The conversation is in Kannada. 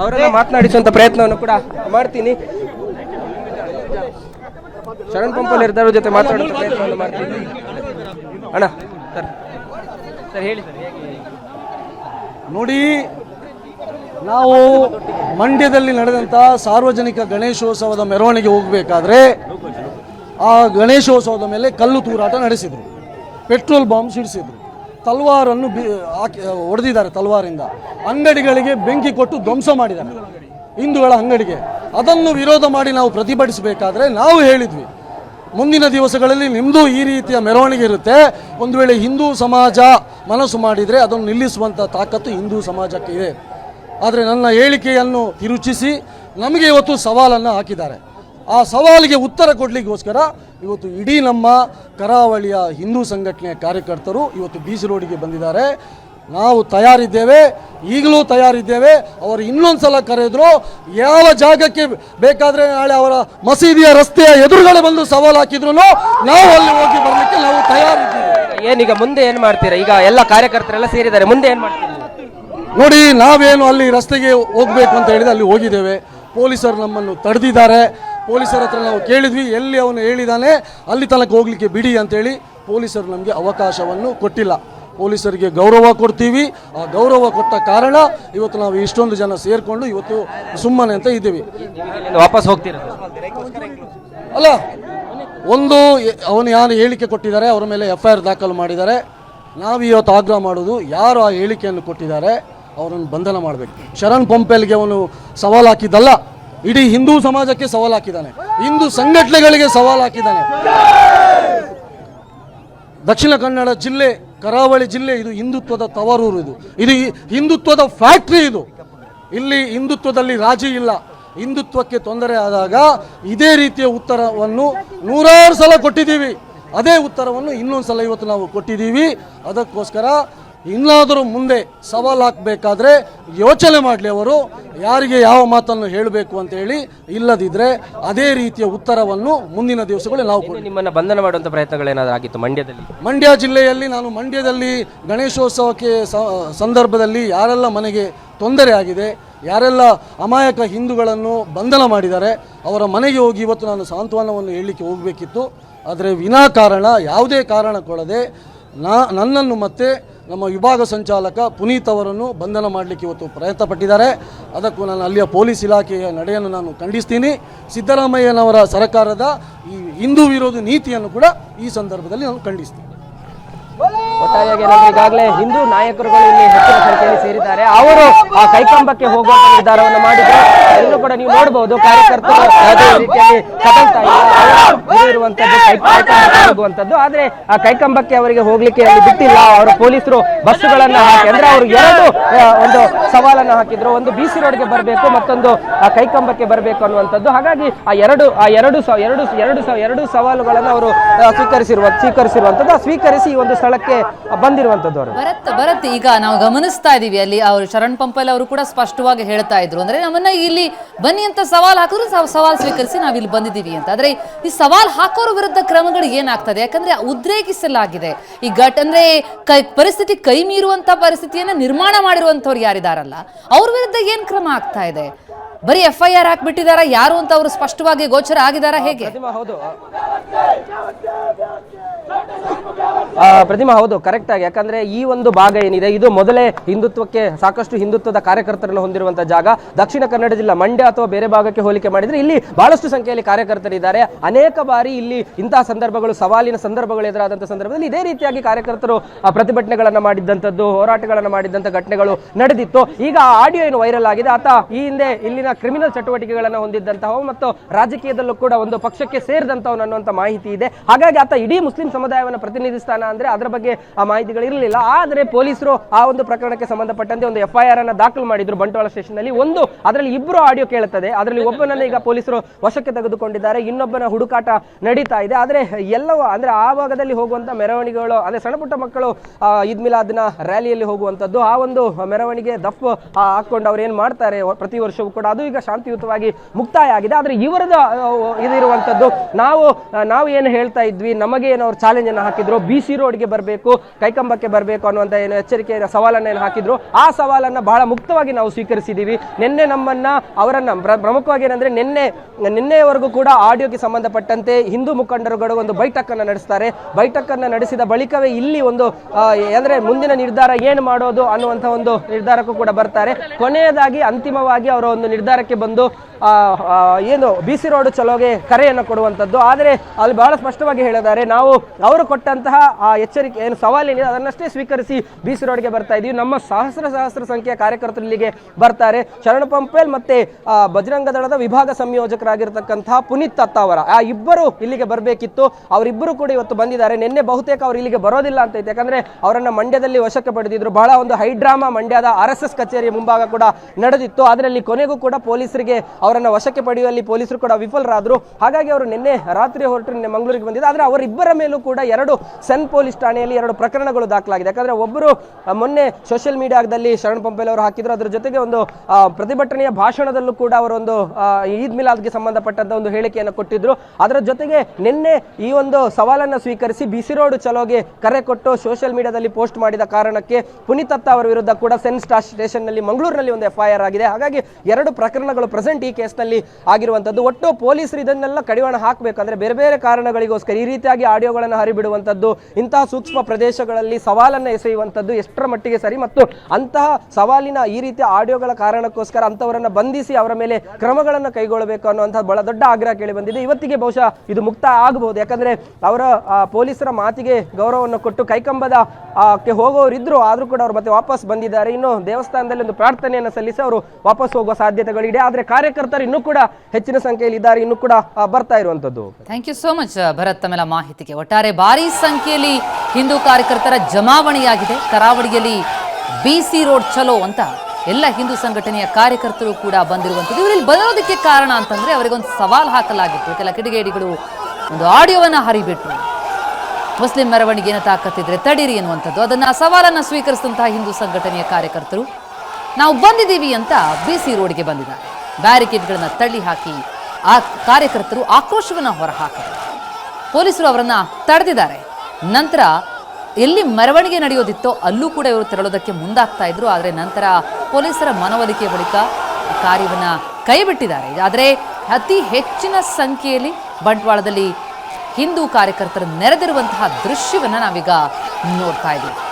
ಅವರೆಲ್ಲ ಮಾತನಾಡಿಸುವಂತ ಪ್ರಯತ್ನವನ್ನು ಕೂಡ ಮಾಡ್ತೀನಿ. ಶರಣ್ ಪಂಪಲ್ ಇರ್ತಾರ ಜೊತೆ ಮಾತಾಡುವಂತ ಪ್ರಯತ್ನವನ್ನು ಮಾಡ್ತೀನಿ. ಅಣ್ಣ ಸರ್. ಸರ್ ಹೇಳಿ ಸರ್ ನೋಡಿ ನಾವು ಮಂಡ್ಯದಲ್ಲಿ ನಡೆದಂತ ಸಾರ್ವಜನಿಕ ಗಣೇಶೋತ್ಸವದ ಮೆರವಣಿಗೆ ಹೋಗಬೇಕಾದ್ರೆ ಆ ಗಣೇಶೋತ್ಸವದ ಮೇಲೆ ಕಲ್ಲು ತೂರಾಟ ನಡೆಸಿದರು. ಪೆಟ್ರೋಲ್ ಬಾಂಬ್ ಸಿಡಿಸಿದ್ರು ತಲ್ವಾರನ್ನು ಬಿ ಹಾಕಿ ಹೊಡೆದಿದ್ದಾರೆ ತಲ್ವಾರಿಂದ ಅಂಗಡಿಗಳಿಗೆ ಬೆಂಕಿ ಕೊಟ್ಟು ಧ್ವಂಸ ಮಾಡಿದ್ದಾರೆ. ಹಿಂದೂಗಳ ಅಂಗಡಿಗೆ. ಅದನ್ನು ವಿರೋಧ ಮಾಡಿ ನಾವು ಪ್ರತಿಭಟಿಸಬೇಕಾದ್ರೆ ನಾವು ಹೇಳಿದ್ವಿ. ಮುಂದಿನ ದಿವಸಗಳಲ್ಲಿ ನಿಮ್ಮದು ಈ ರೀತಿಯ ಮೆರವಣಿಗೆ ಇರುತ್ತೆ. ಒಂದು ವೇಳೆ ಹಿಂದೂ ಸಮಾಜ ಮನಸ್ಸು ಮಾಡಿದರೆ ಅದನ್ನು ನಿಲ್ಲಿಸುವಂಥ ತಾಕತ್ತು ಹಿಂದೂ ಸಮಾಜಕ್ಕೆ ಇದೆ. ಆದರೆ ನನ್ನ ಹೇಳಿಕೆಯನ್ನು ತಿರುಚಿಸಿ ನಮಗೆ ಇವತ್ತು ಸವಾಲನ್ನು ಹಾಕಿದ್ದಾರೆ. ಆ ಸವಾಲಿಗೆ ಉತ್ತರ ಕೊಡಲಿಕ್ಕೋಸ್ಕರ ಇವತ್ತು ಇಡೀ ನಮ್ಮ ಕರಾವಳಿಯ ಹಿಂದೂ ಸಂಘಟನೆಯ ಕಾರ್ಯಕರ್ತರು ಇವತ್ತು ಬೀಚ್ ರೋಡಿಗೆ ಬಂದಿದ್ದಾರೆ. ನಾವು ತಯಾರಿದ್ದೇವೆ ಈಗಲೂ ತಯಾರಿದ್ದೇವೆ. ಅವರು ಇನ್ನೊಂದು ಸಲ ಕರೆದ್ರು ಯಾವ ಜಾಗಕ್ಕೆ ಬೇಕಾದರೆ ನಾಳೆ ಅವರ ಮಸೀದಿಯ ರಸ್ತೆಯ ಎದುರುಗಡೆ ಬಂದು ಸವಾಲು ಹಾಕಿದ್ರು ನಾವು ಅಲ್ಲಿ ಹೋಗಿ ಬರಲಿಕ್ಕೆ ನಾವು ತಯಾರಿದ್ದೇವೆ. ಏನೀಗ ಮುಂದೆ ಏನು ಮಾಡ್ತೀರಾ? ಈಗ ಎಲ್ಲ ಕಾರ್ಯಕರ್ತರೆಲ್ಲ ಸೇರಿದ್ದಾರೆ ಮುಂದೆ ಏನು ಮಾಡ್ತೀರಾ? ನೋಡಿ ನಾವೇನು ಅಲ್ಲಿ ರಸ್ತೆಗೆ ಹೋಗಬೇಕು ಅಂತ ಹೇಳಿದ್ರೆ ಅಲ್ಲಿ ಹೋಗಿದ್ದೇವೆ. ಪೊಲೀಸರು ನಮ್ಮನ್ನು ತಡೆದಿದ್ದಾರೆ. ಪೊಲೀಸರ ಹತ್ರ ನಾವು ಕೇಳಿದ್ವಿ ಎಲ್ಲಿ ಅವನು ಹೇಳಿದಾನೆ ಅಲ್ಲಿ ತನಕ ಹೋಗ್ಲಿಕ್ಕೆ ಬಿಡಿ ಅಂತೇಳಿ ಪೊಲೀಸರು ನಮಗೆ ಅವಕಾಶವನ್ನು ಕೊಟ್ಟಿಲ್ಲ. ಪೊಲೀಸರಿಗೆ ಗೌರವ ಕೊಡ್ತೀವಿ. ಆ ಗೌರವ ಕೊಟ್ಟ ಕಾರಣ ಇವತ್ತು ನಾವು ಇಷ್ಟೊಂದು ಜನ ಸೇರಿಕೊಂಡು ಇವತ್ತು ಸುಮ್ಮನೆ ಅಂತ ಇದ್ದೀವಿ. ವಾಪಸ್ ಹೋಗ್ತೀರಾ? ಅಲ್ಲ ಒಂದು ಅವನು ಯಾರು ಹೇಳಿಕೆ ಕೊಟ್ಟಿದ್ದಾರೆ ಅವರ ಮೇಲೆ ಎಫ್ ಐ ಆರ್ ದಾಖಲು ಮಾಡಿದ್ದಾರೆ. ನಾವು ಇವತ್ತು ಆಗ್ರಹ ಮಾಡೋದು ಯಾರು ಆ ಹೇಳಿಕೆಯನ್ನು ಕೊಟ್ಟಿದ್ದಾರೆ ಅವರನ್ನು ಬಂಧನ ಮಾಡಬೇಕು. ಶರಣ್ ಪಂಪೆಲ್ಗೆ ಅವನು ಸವಾಲು ಹಾಕಿದ್ದಲ್ಲ ಇಡೀ ಹಿಂದೂ ಸಮಾಜಕ್ಕೆ ಸವಾಲು ಹಾಕಿದ್ದಾನೆ. ಹಿಂದೂ ಸಂಘಟನೆಗಳಿಗೆ ಸವಾಲು ಹಾಕಿದ್ದಾನೆ. ದಕ್ಷಿಣ ಕನ್ನಡ ಜಿಲ್ಲೆ, ಕರಾವಳಿ ಜಿಲ್ಲೆ, ಇದು ಹಿಂದುತ್ವದ ತವರೂರು ಇದು. ಇದು ಹಿಂದುತ್ವದ ಫ್ಯಾಕ್ಟ್ರಿ ಇದು. ಇಲ್ಲಿ ಹಿಂದುತ್ವದಲ್ಲಿ ರಾಜಿ ಇಲ್ಲ. ಹಿಂದುತ್ವಕ್ಕೆ ತೊಂದರೆ ಆದಾಗ ಇದೇ ರೀತಿಯ ಉತ್ತರವನ್ನು ನೂರಾರು ಸಲ ಕೊಟ್ಟಿದ್ದೀವಿ. ಅದೇ ಉತ್ತರವನ್ನು ಇನ್ನೊಂದು ಸಲ ಇವತ್ತು ನಾವು ಕೊಟ್ಟಿದ್ದೀವಿ. ಅದಕ್ಕೋಸ್ಕರ ಇನ್ನಾದರೂ ಮುಂದೆ ಸವಾಲು ಹಾಕಬೇಕಾದ್ರೆ ಯೋಚನೆ ಮಾಡಲಿ ಅವರು ಯಾರಿಗೆ ಯಾವ ಮಾತನ್ನು ಹೇಳಬೇಕು ಅಂತ ಹೇಳಿ ಇಲ್ಲದಿದ್ದರೆ ಅದೇ ರೀತಿಯ ಉತ್ತರವನ್ನು ಮುಂದಿನ ದಿವಸಗಳಲ್ಲಿ ನಾವು ಕೊಡ್ತೀವಿ. ನಿಮ್ಮನ್ನ ಬಂಧನ ಮಾಡುವಂಥ ಪ್ರಯತ್ನಗಳೇನಾದರೂ ಆಗಿತ್ತು ಮಂಡ್ಯದಲ್ಲಿ ಮಂಡ್ಯ ಜಿಲ್ಲೆಯಲ್ಲಿ ನಾನು ಮಂಡ್ಯದಲ್ಲಿ ಗಣೇಶೋತ್ಸವಕ್ಕೆ ಸಂದರ್ಭದಲ್ಲಿ ಯಾರೆಲ್ಲ ಮನೆಗೆ ತೊಂದರೆ ಆಗಿದೆ ಯಾರೆಲ್ಲ ಅಮಾಯಕ ಹಿಂದೂಗಳನ್ನು ಬಂಧನ ಮಾಡಿದ್ದಾರೆ ಅವರ ಮನೆಗೆ ಹೋಗಿ ಇವತ್ತು ನಾನು ಸಾಂತ್ವನವನ್ನು ಹೇಳಲಿಕ್ಕೆ ಹೋಗಬೇಕಿತ್ತು ಆದರೆ ವಿನಾಕಾರಣ ಯಾವುದೇ ಕಾರಣ ಕೊಡದೆ ನಾ ನನ್ನನ್ನು ಮತ್ತೆ ನಮ್ಮ ವಿಭಾಗ ಸಂಚಾಲಕ ಪುನೀತ್ ಅವರನ್ನು ಬಂಧನ ಮಾಡಲಿಕ್ಕೆ ಇವತ್ತು ಪ್ರಯತ್ನ ಪಟ್ಟಿದ್ದಾರೆ ಅದಕ್ಕೂ ನಾನು ಅಲ್ಲಿಯ ಪೊಲೀಸ್ ಇಲಾಖೆಯ ನಡೆಯನ್ನು ನಾನು ಖಂಡಿಸ್ತೀನಿ. ಸಿದ್ದರಾಮಯ್ಯನವರ ಸರ್ಕಾರದ ಈ ಹಿಂದೂ ವಿರೋಧಿ ನೀತಿಯನ್ನು ಕೂಡ ಈ ಸಂದರ್ಭದಲ್ಲಿ ನಾನು ಖಂಡಿಸ್ತೀನಿ. ಒಟ್ಟಾರೆಯಾಗಿ ಏನಂದ್ರೆ ಈಗಾಗಲೇ ಹಿಂದೂ ನಾಯಕರುಗಳು ಇಲ್ಲಿ ಹೆಚ್ಚಿನ ಸಂಖ್ಯೆಯಲ್ಲಿ ಸೇರಿದ್ದಾರೆ. ಅವರು ಆ ಕೈಕಂಬಕ್ಕೆ ಹೋಗುವ ನಿರ್ಧಾರವನ್ನು ಮಾಡಿದ್ರು. ಎಲ್ಲರೂ ಕೂಡ ನೀವು ನೋಡಬಹುದು ಕಾರ್ಯಕರ್ತರು ಯಾವುದೇ ರೀತಿಯಲ್ಲಿ ಕದಲ್ತಾ ಇಲ್ಲ. ಇರುವಂತದ್ದು ಹೋಗುವಂತದ್ದು. ಆದ್ರೆ ಆ ಕೈಕಂಬಕ್ಕೆ ಅವರಿಗೆ ಹೋಗ್ಲಿಕ್ಕೆ ಅಲ್ಲಿ ಬಿಟ್ಟಿಲ್ಲ. ಅವರು ಪೊಲೀಸರು ಬಸ್ಸುಗಳನ್ನ ಹಾಕಿ ಅಂದ್ರೆ ಅವರು ಎರಡು ಒಂದು ಸವಾಲನ್ನ ಹಾಕಿದ್ರು. ಒಂದು ಬಿ ಸಿ ರೋಡ್ಗೆ ಬರಬೇಕು, ಮತ್ತೊಂದು ಆ ಕೈಕಂಬಕ್ಕೆ ಬರಬೇಕು ಅನ್ನುವಂಥದ್ದು. ಹಾಗಾಗಿ ಆ ಎರಡು ಆ ಎರಡು ಎರಡು ಎರಡು ಎರಡು ಸವಾಲುಗಳನ್ನು ಅವರು ಸ್ವೀಕರಿಸಿರುವ ಸ್ವೀಕರಿಸಿರುವಂಥದ್ದು. ಸ್ವೀಕರಿಸಿ ಈ ಒಂದು ಸ್ಥಳಕ್ಕೆ ಬಂದಿರುವಂಥದ್ದು ಅವರು ಭರತ್ ಈಗ ನಾವು ಗಮನಿಸ್ತಾ ಇದೀವಿ ಅಲ್ಲಿ ಅವರು ಶರಣ್ ಪಂಪಲ್ ಅವರು ಕೂಡ ಸ್ಪಷ್ಟವಾಗಿ ಹೇಳ್ತಾ ಇದ್ರು. ಅಂದ್ರೆ ನಮ್ಮನ್ನ ಇಲ್ಲಿ ಬನ್ನಿ ಅಂತ ಸವಾಲ್ ಹಾಕಿದ್ರು ಸವಾಲ್ ಸ್ವೀಕರಿಸಿ ನಾವು ಇಲ್ಲಿ ಬಂದಿದ್ದೀವಿ ಅಂತ. ಆದ್ರೆ ಈ ಸವಾಲ್ ಹಾಕೋರ ವಿರುದ್ಧ ಕ್ರಮಗಳು ಏನಾಗ್ತದೆ? ಯಾಕಂದ್ರೆ ಉದ್ರೇಕಿಸಲಾಗಿದೆ. ಈ ಘಟ್ ಅಂದ್ರೆ ಕೈ ಪರಿಸ್ಥಿತಿ ಕೈ ಮೀರುವಂತ ಪರಿಸ್ಥಿತಿಯನ್ನ ನಿರ್ಮಾಣ ಮಾಡಿರುವಂತವ್ರು ಯಾರಿದಾರಲ್ಲ ಅವ್ರ ವಿರುದ್ಧ ಏನ್ ಕ್ರಮ ಆಗ್ತಾ ಇದೆ? ಬರೀ ಎಫ್ ಐ ಆರ್ ಹಾಕ್ಬಿಟ್ಟಿದಾರ ಯಾರು ಅಂತ ಅವರು ಸ್ಪಷ್ಟವಾಗಿ ಗೋಚರ ಆಗಿದಾರ ಹೇಗೆ? ಹೌದು. ಪ್ರತಿಮಾ ಹೌದು ಕರೆಕ್ಟ್ ಆಗಿ. ಯಾಕಂದ್ರೆ ಈ ಒಂದು ಭಾಗ ಏನಿದೆ, ಇದು ಮೊದಲೇ ಹಿಂದುತ್ವಕ್ಕೆ ಸಾಕಷ್ಟು ಹಿಂದುತ್ವದ ಕಾರ್ಯಕರ್ತರನ್ನು ಹೊಂದಿರುವಂತ ಜಾಗ. ದಕ್ಷಿಣ ಕನ್ನಡ ಜಿಲ್ಲಾ ಮಂಡ್ಯ ಅಥವಾ ಬೇರೆ ಭಾಗಕ್ಕೆ ಹೋಲಿಕೆ ಮಾಡಿದ್ರೆ ಇಲ್ಲಿ ಬಹಳಷ್ಟು ಸಂಖ್ಯೆಯಲ್ಲಿ ಕಾರ್ಯಕರ್ತರಿದ್ದಾರೆ. ಅನೇಕ ಬಾರಿ ಇಲ್ಲಿ ಇಂತಹ ಸಂದರ್ಭಗಳು, ಸವಾಲಿನ ಸಂದರ್ಭಗಳು ಎದುರಾದಂತಹ ಸಂದರ್ಭದಲ್ಲಿ ಇದೇ ರೀತಿಯಾಗಿ ಕಾರ್ಯಕರ್ತರು ಪ್ರತಿಭಟನೆಗಳನ್ನ ಮಾಡಿದ್ದಂಥದ್ದು, ಹೋರಾಟಗಳನ್ನು ಮಾಡಿದ್ದಂಥ ಘಟನೆಗಳು ನಡೆದಿತ್ತು. ಈಗ ಆ ಆಡಿಯೋ ಏನು ವೈರಲ್ ಆಗಿದೆ, ಆತ ಈ ಹಿಂದೆ ಇಲ್ಲಿನ ಕ್ರಿಮಿನಲ್ ಚಟುವಟಿಕೆಗಳನ್ನು ಹೊಂದಿದ್ದಂತಹ ಮತ್ತು ರಾಜಕೀಯದಲ್ಲೂ ಕೂಡ ಒಂದು ಪಕ್ಷಕ್ಕೆ ಅನ್ನುವಂಥ ಮಾಹಿತಿ ಇದೆ. ಹಾಗಾಗಿ ಆತ ಇಡೀ ಮುಸ್ಲಿಂ ಸಮುದಾಯವನ್ನು ಪ್ರತಿನಿಧಿಸ್ತಾನ ಅಂದ್ರೆ ಅದರ ಬಗ್ಗೆ ಆ ಮಾಹಿತಿಗಳು ಇರಲಿಲ್ಲ. ಆದರೆ ಪೊಲೀಸರು ಆ ಒಂದು ಪ್ರಕರಣಕ್ಕೆ ಸಂಬಂಧಪಟ್ಟಂತೆ ಒಂದು ಎಫ್ ಐ ಆರ್ ಅನ್ನ ದಾಖಲು ಮಾಡಿದ್ರು ಬಂಟ್ವಾಳ ಸ್ಟೇಷನ್ನಲ್ಲಿ ಒಂದು, ಅದರಲ್ಲಿ ಇಬ್ಬರು ಆಡಿಯೋ ಕೇಳುತ್ತದೆ. ಅದರಲ್ಲಿ ಒಬ್ಬನನ್ನ ಈಗ ಪೊಲೀಸರು ವಶಕ್ಕೆ ತೆಗೆದುಕೊಂಡಿದ್ದಾರೆ. ಇನ್ನೊಬ್ಬನ ಹುಡುಕಾಟ ನಡೀತಾ ಇದೆ. ಆದ್ರೆ ಎಲ್ಲವೂ, ಅಂದ್ರೆ ಆ ಭಾಗದಲ್ಲಿ ಹೋಗುವಂತ ಮೆರವಣಿಗೆಗಳು, ಅಂದ್ರೆ ಸಣ್ಣ ಪುಟ್ಟ ಮಕ್ಕಳು ಈದ್ ಮಿಲಾದ್ನ ರ್ಯಾಲಿಯಲ್ಲಿ ಹೋಗುವಂತದ್ದು ಆ ಒಂದು ಮೆರವಣಿಗೆ ದಫ್ ಹಾಕೊಂಡು ಅವ್ರು ಏನ್ ಮಾಡ್ತಾರೆ ಪ್ರತಿ ವರ್ಷವೂ ಕೂಡ ಅದು ಈಗ ಶಾಂತಿಯುತವಾಗಿ ಮುಕ್ತಾಯ ಆಗಿದೆ ಆದ್ರೆ ಇವರದ ಇದಿರುವಂತದ್ದು ನಾವು ನಾವು ಏನು ಹೇಳ್ತಾ ಇದ್ವಿ, ನಮಗೆ ಏನು ಅವ್ರು ಚಾಲೆಂಜ್ ಅನ್ನು ಹಾಕಿದ್ರು ಬಿ ರೋಡ್ಗೆ ಬರಬೇಕು, ಕೈಕಂಬಕ್ಕೆ ಬರಬೇಕು ಅನ್ನುವಂಥ ಏನು ಎಚ್ಚರಿಕೆ ಸವಾಲನ್ನು ಏನು ಹಾಕಿದ್ರು, ಆ ಸವಾಲನ್ನು ಬಹಳ ಮುಕ್ತವಾಗಿ ನಾವು ಸ್ವೀಕರಿಸಿದ್ದೀವಿ ನಿನ್ನೆ ನಮ್ಮನ್ನು ಅವರನ್ನು ಪ್ರ- ಪ್ರಮುಖವಾಗಿ ಏನಂದರೆ ನಿನ್ನೆ ನಿನ್ನೆಯವರೆಗೂ ಕೂಡ ಆಡಿಯೋಗೆ ಸಂಬಂಧಪಟ್ಟಂತೆ ಹಿಂದೂ ಮುಖಂಡರುಗಳು ಒಂದು ಬೈಠಕ್ಕನ್ನು ನಡೆಸ್ತಾರೆ. ಬೈಠಕ್ಕನ್ನು ನಡೆಸಿದ ಬಳಿಕವೇ ಇಲ್ಲಿ ಒಂದು ಅಂದರೆ ಮುಂದಿನ ನಿರ್ಧಾರ ಏನು ಮಾಡೋದು ಅನ್ನುವಂಥ ಒಂದು ನಿರ್ಧಾರಕ್ಕೂ ಕೂಡ ಬರ್ತಾರೆ. ಕೊನೆಯದಾಗಿ ಅಂತಿಮವಾಗಿ ಅವರ ಒಂದು ನಿರ್ಧಾರಕ್ಕೆ ಬಂದು ಏನು ಬಿ ಸಿ ರೋಡ್ ಚಲೋಗೆ ಕರೆಯನ್ನು ಕೊಡುವಂಥದ್ದು. ಆದರೆ ಅಲ್ಲಿ ಬಹಳ ಸ್ಪಷ್ಟವಾಗಿ ಹೇಳಿದ್ದಾರೆ ನಾವು, ಅವರು ಕೊಟ್ಟಂತಹ ಆ ಎಚ್ಚರಿಕೆ, ಏನು ಸವಾಲೇನಿದೆ ಅದನ್ನಷ್ಟೇ ಸ್ವೀಕರಿಸಿ ಬಿ ಸಿ ರೋಡ್ಗೆ ಬರ್ತಾ ಇದೀವಿ. ನಮ್ಮ ಸಹಸ್ರ ಸಹಸ್ರ ಸಂಖ್ಯೆಯ ಕಾರ್ಯಕರ್ತರು ಇಲ್ಲಿಗೆ ಬರ್ತಾರೆ. ಶರಣ ಪಂಪೇಲ್ ಮತ್ತೆ ಬಜರಂಗ ದಳದ ವಿಭಾಗ ಸಂಯೋಜಕರಾಗಿರ್ತಕ್ಕಂತಹ ಪುನೀತ್ ತತ್ತ ಅವರ. ಆ ಇಬ್ಬರು ಇಲ್ಲಿಗೆ ಬರಬೇಕಿತ್ತು. ಅವರಿಬ್ಬರು ಕೂಡ ಇವತ್ತು ಬಂದಿದ್ದಾರೆ. ನಿನ್ನೆ ಬಹುತೇಕ ಅವರು ಇಲ್ಲಿಗೆ ಬರೋದಿಲ್ಲ ಅಂತ ಇತ್ತು ಯಾಕಂದ್ರೆ ಅವರನ್ನ ಮಂಡ್ಯದಲ್ಲಿ ವಶಕ್ಕೆ ಪಡೆದಿದ್ರು. ಬಹಳ ಒಂದು ಹೈಡ್ರಾಮಾ ಮಂಡ್ಯದ ಆರ್ ಎಸ್ ಎಸ್ ಕಚೇರಿಯ ಮುಂಭಾಗ ಕೂಡ ನಡೆದಿತ್ತು. ಅದರಲ್ಲಿ ಕೊನೆಗೂ ಕೂಡ ಪೊಲೀಸರಿಗೆ ಅವರನ್ನ ವಶಕ್ಕೆ ಪಡೆಯುವಲ್ಲಿ ಪೊಲೀಸರು ಕೂಡ ವಿಫಲರಾದರು. ಹಾಗಾಗಿ ಅವರು ನಿನ್ನೆ ರಾತ್ರಿ ಹೊರಟು ನಿನ್ನೆ ಮಂಗಳೂರಿಗೆ ಬಂದಿದ್ದು ಆದರೆ ಅವರಿಬ್ಬರ ಮೇಲೂ ಕೂಡ ಎರಡು ಸೆನ್ ಪೊಲೀಸ್ ಠಾಣೆಯಲ್ಲಿ ಎರಡು ಪ್ರಕರಣಗಳು ದಾಖಲಾಗಿದೆ. ಯಾಕಂದ್ರೆ ಒಬ್ಬರು ಮೊನ್ನೆ ಸೋಷಿಯಲ್ ಮೀಡಿಯಾದಲ್ಲಿ ಶರಣ್ ಪಂಪೆಲ್ ಅವರು ಹಾಕಿದ್ರು. ಅದರ ಜೊತೆಗೆ ಒಂದು ಪ್ರತಿಭಟನೆಯ ಭಾಷಣದಲ್ಲೂ ಕೂಡ ಅವರೊಂದು ಈದ್ ಮಿಲಾದ್ಗೆ ಸಂಬಂಧಪಟ್ಟಂತ ಒಂದು ಹೇಳಿಕೆಯನ್ನು ಕೊಟ್ಟಿದ್ರು. ಅದರ ಜೊತೆಗೆ ನಿನ್ನೆ ಈ ಒಂದು ಸವಾಲನ್ನು ಸ್ವೀಕರಿಸಿ ಬಿಸಿ ರೋಡ್ ಚಲೋಗೆ ಕರೆ ಕೊಟ್ಟು ಸೋಷಿಯಲ್ ಮೀಡಿಯಾದಲ್ಲಿ ಪೋಸ್ಟ್ ಮಾಡಿದ ಕಾರಣಕ್ಕೆ ಪುನೀತತ್ತ ಅವರ ವಿರುದ್ಧ ಕೂಡ ಸೆನ್ ಸ್ಟೇಷನ್ ಸ್ಟೇಷನ್ನಲ್ಲಿ ಮಂಗಳೂರಿನಲ್ಲಿ ಒಂದು ಎಫ್ಐಆರ್ ಆಗಿದೆ. ಹಾಗಾಗಿ ಎರಡು ಪ್ರಕರಣಗಳು ಪ್ರೆಸೆಂಟ್ ಈ ಕೇಸ್ನಲ್ಲಿ ಆಗಿರುವಂಥದ್ದು. ಒಟ್ಟು ಪೊಲೀಸರು ಇದನ್ನೆಲ್ಲ ಕಡಿವಾಣ ಹಾಕಬೇಕಂದ್ರೆ ಬೇರೆ ಬೇರೆ ಕಾರಣಗಳಿಗೋಸ್ಕರ ಈ ರೀತಿಯಾಗಿ ಆಡಿಯೋಗಳನ್ನು ಹರಿಬಿಡುವಂಥದ್ದು ಇಂತಹ ಸೂಕ್ಷ್ಮ ಪ್ರದೇಶಗಳಲ್ಲಿ ಸವಾಲನ್ನು ಎಸೆಯುವಂಥದ್ದು ಎಷ್ಟರ ಮಟ್ಟಿಗೆ ಸರಿ ಮತ್ತು ಅಂತಹ ಸವಾಲಿನ ಈ ರೀತಿಯ ಆಡಿಯೋಗಳ ಕಾರಣಕ್ಕೋಸ್ಕರ ಅಂಥವರನ್ನು ಬಂಧಿಸಿ ಅವರ ಮೇಲೆ ಕ್ರಮಗಳನ್ನು ಕೈಗೊಳ್ಳಬೇಕು ಅನ್ನುವಂಥ ಬಹಳ ದೊಡ್ಡ ಆಗ್ರಹ ಕೇಳಿ ಬಂದಿದೆ. ಇವತ್ತಿಗೆ ಬಹುಶಃ ಇದು ಮುಕ್ತ ಆಗಬಹುದು. ಯಾಕಂದ್ರೆ ಅವರ ಪೊಲೀಸರ ಮಾತಿಗೆ ಗೌರವವನ್ನು ಕೊಟ್ಟು ಕೈಕಂಬದ ಹೋಗೋರಿದ್ರು, ಆದ್ರೂ ಕೂಡ ಅವರು ಮತ್ತೆ ವಾಪಸ್ ಬಂದಿದ್ದಾರೆ. ಇನ್ನು ದೇವಸ್ಥಾನದಲ್ಲಿ ಒಂದು ಪ್ರಾರ್ಥನೆಯನ್ನು ಸಲ್ಲಿಸಿ ಅವರು ವಾಪಸ್ ಹೋಗುವ ಸಾಧ್ಯತೆಗಳಿದೆ. ಆದರೆ ಕಾರ್ಯಕರ್ತರು ಇನ್ನೂ ಕೂಡ ಹೆಚ್ಚಿನ ಸಂಖ್ಯೆಯಲ್ಲಿ ಇದ್ದಾರೆ. ಇನ್ನೂ ಕೂಡ ಬರ್ತಾ ಇರುವಂತದ್ದು thank you so much Bharat ತಮ್ಮೆಲ್ಲ ಮಾಹಿತಿಗೆ. ಒಟ್ಟಾರೆ ಭಾರಿ ಸಂಖ್ಯೆಯಲ್ಲಿ ಹಿಂದೂ ಕಾರ್ಯಕರ್ತರ ಜಮಾವಣೆಯಾಗಿದೆ. ಕರಾವಳಿಯಲ್ಲಿ ಬಿ ಸಿ ರೋಡ್ ಚಲೋ ಅಂತ ಎಲ್ಲ ಹಿಂದೂ ಸಂಘಟನೆಯ ಕಾರ್ಯಕರ್ತರು ಕೂಡ ಬಂದಿರುವಂಥದ್ದು. ಇವರಲ್ಲಿ ಬರೋದಕ್ಕೆ ಕಾರಣ ಅಂತಂದ್ರೆ ಅವರಿಗೊಂದು ಸವಾಲು ಹಾಕಲಾಗಿತ್ತು. ಕೆಲ ಕಿಡಿಗೇಡಿಗಳು ಒಂದು ಆಡಿಯೋವನ್ನ ಹರಿಬಿಟ್ರು. ಮುಸ್ಲಿಂ ಮೆರವಣಿಗೆಯನ್ನು ತಾಕತ್ತಿದ್ರೆ ತಡೀರಿ ಎನ್ನುವಂಥದ್ದು. ಅದನ್ನು ಸವಾಲನ್ನು ಸ್ವೀಕರಿಸಿದಂತಹ ಹಿಂದೂ ಸಂಘಟನೆಯ ಕಾರ್ಯಕರ್ತರು, ನಾವು ಬಂದಿದ್ದೀವಿ ಅಂತ ಬಿ ಸಿ ರೋಡ್ಗೆ ಬಂದಿದ್ದಾರೆ. ಬ್ಯಾರಿಕೇಡ್ಗಳನ್ನು ತಳ್ಳಿ ಹಾಕಿ ಆ ಕಾರ್ಯಕರ್ತರು ಆಕ್ರೋಶವನ್ನು ಹೊರಹಾಕಿದ್ದಾರೆ ಪೊಲೀಸರು ಅವರನ್ನು ತಡೆದಿದ್ದಾರೆ. ನಂತರ ಎಲ್ಲಿ ಮೆರವಣಿಗೆ ನಡೆಯೋದಿತ್ತೋ ಅಲ್ಲೂ ಕೂಡ ಇವರು ತೆರಳೋದಕ್ಕೆ ಮುಂದಾಗ್ತಾ ಇದ್ರು. ಆದರೆ ನಂತರ ಪೊಲೀಸರ ಮನವೊಲಿಕೆ ಬಳಿಕ ಕಾರ್ಯವನ್ನು ಕೈಬಿಟ್ಟಿದ್ದಾರೆ. ಆದರೆ ಅತಿ ಹೆಚ್ಚಿನ ಸಂಖ್ಯೆಯಲ್ಲಿ ಬಂಟ್ವಾಳದಲ್ಲಿ ಹಿಂದೂ ಕಾರ್ಯಕರ್ತರು ನೆರೆದಿರುವಂತಹ ದೃಶ್ಯವನ್ನು ನಾವೀಗ ನೋಡ್ತಾ ಇದ್ದೀವಿ.